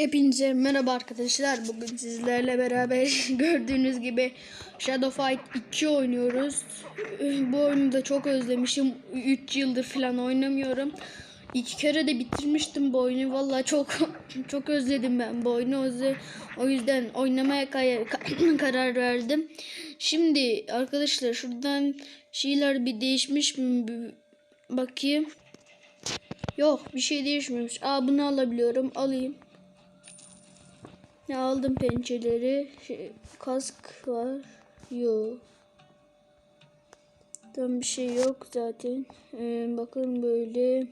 Hepinize merhaba arkadaşlar. Bugün sizlerle beraber gördüğünüz gibi Shadow Fight 2 oynuyoruz. Bu oyunu da çok özlemişim. 3 yıldır falan oynamıyorum. İki kere de bitirmiştim bu oyunu. Vallahi çok çok özledim ben bu oyunu. O yüzden- oynamaya karar verdim. Şimdi arkadaşlar şuradan şeyler bir değişmiş mi? Bir bakayım. Yok bir şey değişmemiş. Aa bunu alabiliyorum. Alayım. Ne aldım pençeleri. Şey, kask var. Yok. Tam bir şey yok zaten. Ee, bakın böyle.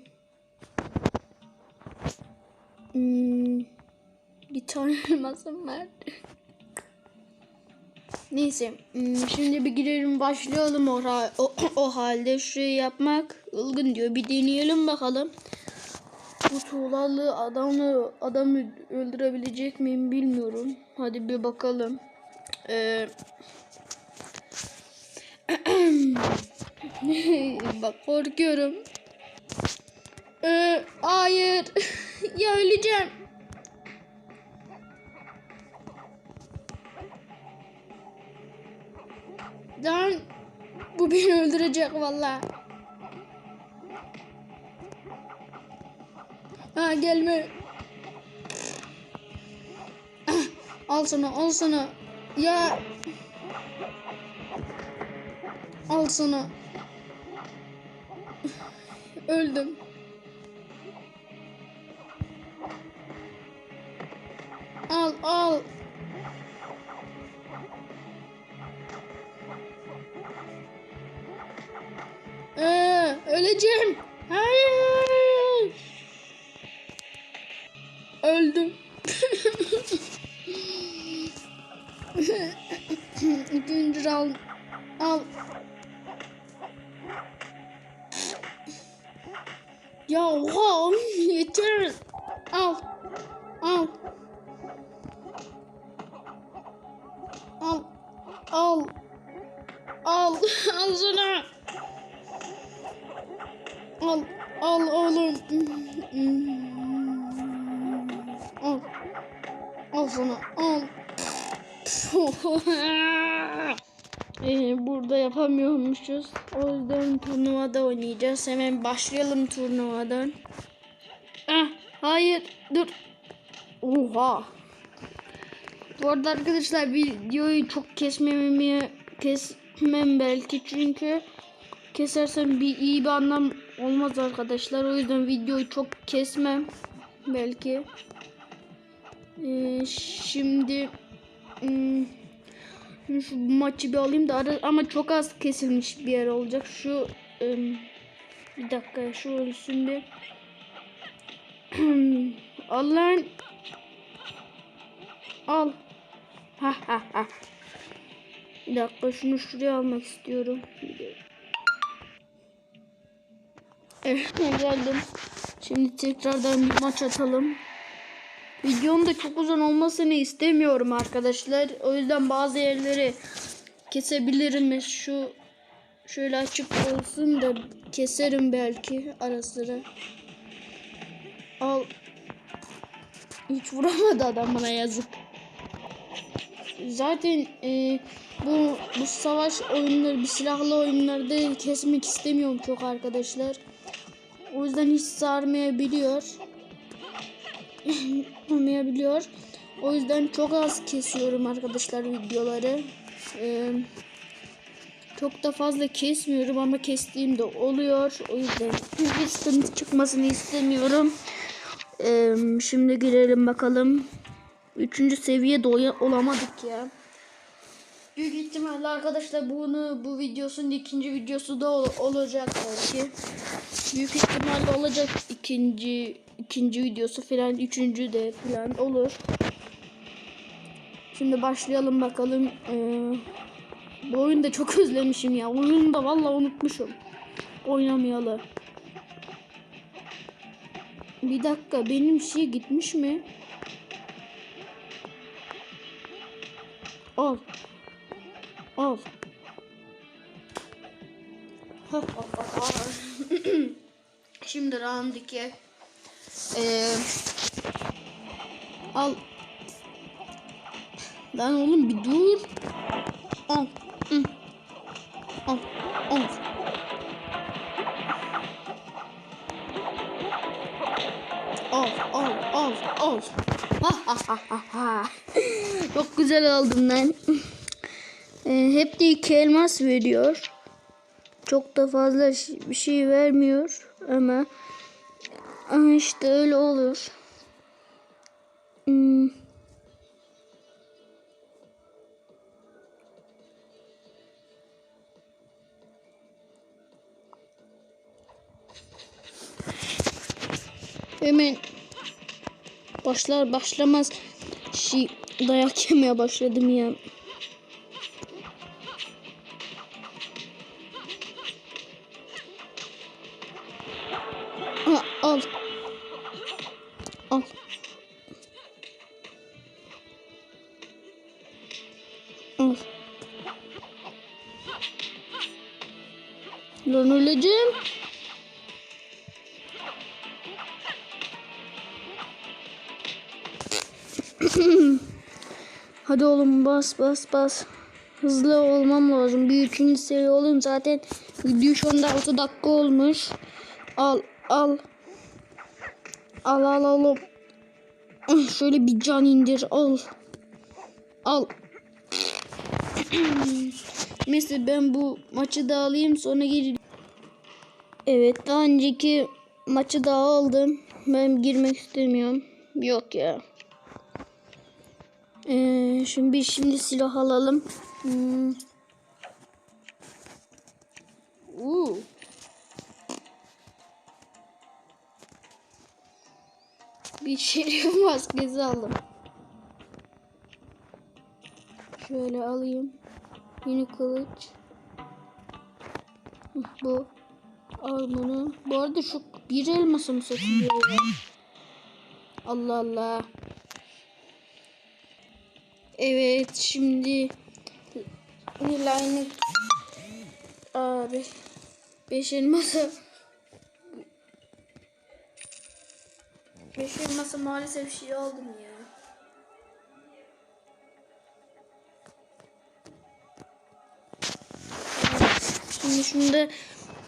Hmm, bir tane elmasım var. Neyse. hmm, Şimdi bir girelim başlayalım o, o, o halde. Şurayı yapmak ılgın diyor. Bir deneyelim bakalım. Bu tuğlalı adamı adamı öldürebilecek miyim bilmiyorum. Hadi bir bakalım. Ee, bak korkuyorum. Ee, hayır. ya öleceğim. Lan bu beni öldürecek vallahi. Ha gelme. Ah, al sana al sana. Ya. Al sana. Öldüm. Al al. Ee, öleceğim. Öldüm. İkinci round. Al. Ya oha yeter. Al. Al. Sana. Al. ee, burada yapamıyormuşuz. O yüzden turnuvada oynayacağız. Hemen başlayalım turnuvadan. Ah, hayır. Dur. Oha. Bu arada arkadaşlar videoyu çok kesmememi kesmem belki çünkü kesersem bir iyi bir anlam olmaz arkadaşlar. O yüzden videoyu çok kesmem belki. Ee, şimdi hmm, şu maçı bir alayım da ara, ama çok az kesilmiş bir yer olacak. Şu bir dakika şu ölsün bir. Allah'ın al. Ha ha ha. Bir dakika şunu şuraya almak istiyorum. Evet geldim. Şimdi tekrardan bir maç atalım. Videonun da çok uzun olmasını istemiyorum arkadaşlar. O yüzden bazı yerleri kesebilirim. Şu şöyle açık olsun da keserim belki ara sıra. Al. Hiç vuramadı adam bana yazık. Zaten e, bu bu savaş oyunları, bir silahlı oyunlarda kesmek istemiyorum çok arkadaşlar. O yüzden hiç sarmayabiliyor. olmayabiliyor. O yüzden çok az kesiyorum arkadaşlar videoları. Ee, çok da fazla kesmiyorum ama kestiğim de oluyor. O yüzden hiç sıkıntı çıkmasını istemiyorum. Ee, şimdi girelim bakalım. Üçüncü seviye doya olamadık ya. Büyük ihtimalle arkadaşlar bunu bu videosunun ikinci videosu da ol- olacak belki. Büyük ihtimalle olacak ikinci ikinci videosu falan üçüncü de falan olur. Şimdi başlayalım bakalım. Ee, bu oyunu da çok özlemişim ya. Oyunu da vallahi unutmuşum. Oynamayalı. Bir dakika benim şey gitmiş mi? Al. Al. Şimdi round 2. Ee, Al. Lan oğlum bir dur. Al. Al. Al. Al, al, al, al. Çok güzel aldım lan. Ee, hep de iki elmas veriyor. Çok da fazla bir şey vermiyor ama işte öyle olur. Hmm. Hemen başlar başlamaz şey dayak yemeye başladım ya. Lan öleceğim. Hadi oğlum bas bas bas. Hızlı olmam lazım. Bir üçüncü seviye olayım zaten. Video şu anda 6 dakika olmuş. Al al. Al al al. Ah, Şöyle bir can indir al. Al. Neyse ben bu maçı da alayım sonra geri. Evet daha önceki maçı da aldım. Ben girmek istemiyorum. Yok ya. Ee, şimdi bir şimdi silah alalım. Hmm. Uuu. Bir şerif maskesi aldım. Şöyle alayım. Yeni kılıç. Bu. Al. Bu arada şu bir elması mı satılıyor ya? Allah Allah. Evet şimdi Line abi 5 elması 5 elması maalesef şey aldım ya. Şimdi şunu da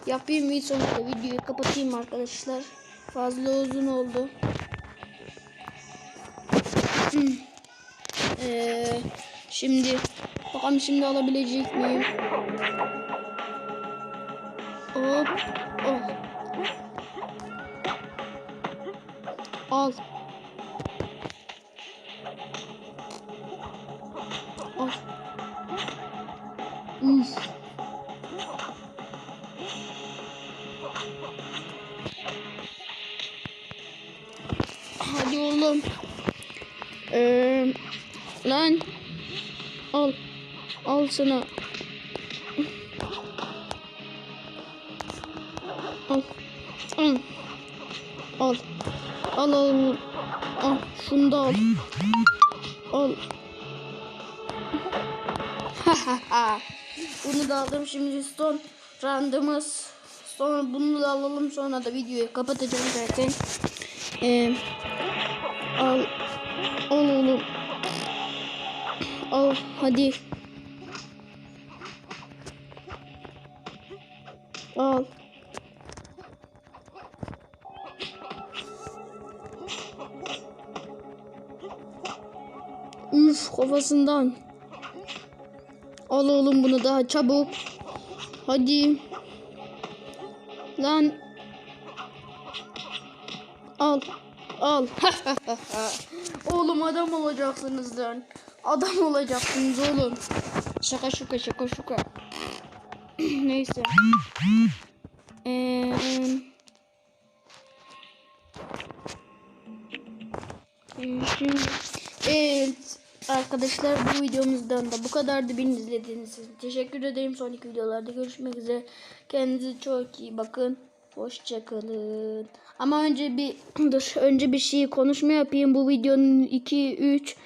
yapayım bir sonra da videoyu kapatayım arkadaşlar. Fazla uzun oldu. Ee, şimdi bakalım şimdi alabilecek miyim? Hop. Oh. Al. Al. Uf. Oğlum. Ee. Al. Al sana. Al. Al. Al. Al al. Al. Şunu da al. Al. bunu da aldım. Şimdi son randımız. Sonra bunu da alalım. Sonra da videoyu kapatacağım zaten. Ee, al. Al oğlum. Al hadi. Al. Üf kafasından. Al oğlum bunu daha çabuk. Hadi. Lan. Al. Al. oğlum adam olacaksınız lan. Adam olacaksınız oğlum. Şaka şaka şaka şaka. Neyse. Ee, şimdi, evet arkadaşlar bu videomuzdan da bu kadardı beni izlediğiniz için teşekkür ederim. Sonraki videolarda görüşmek üzere. Kendinize çok iyi bakın. Hoşçakalın. Ama önce bir dur önce bir şey konuşma yapayım. Bu videonun 2 3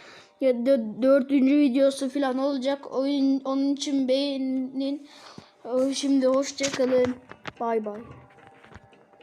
ya da dördüncü videosu falan olacak. Oyun onun için beğenin. Şimdi hoşçakalın. Bay bay.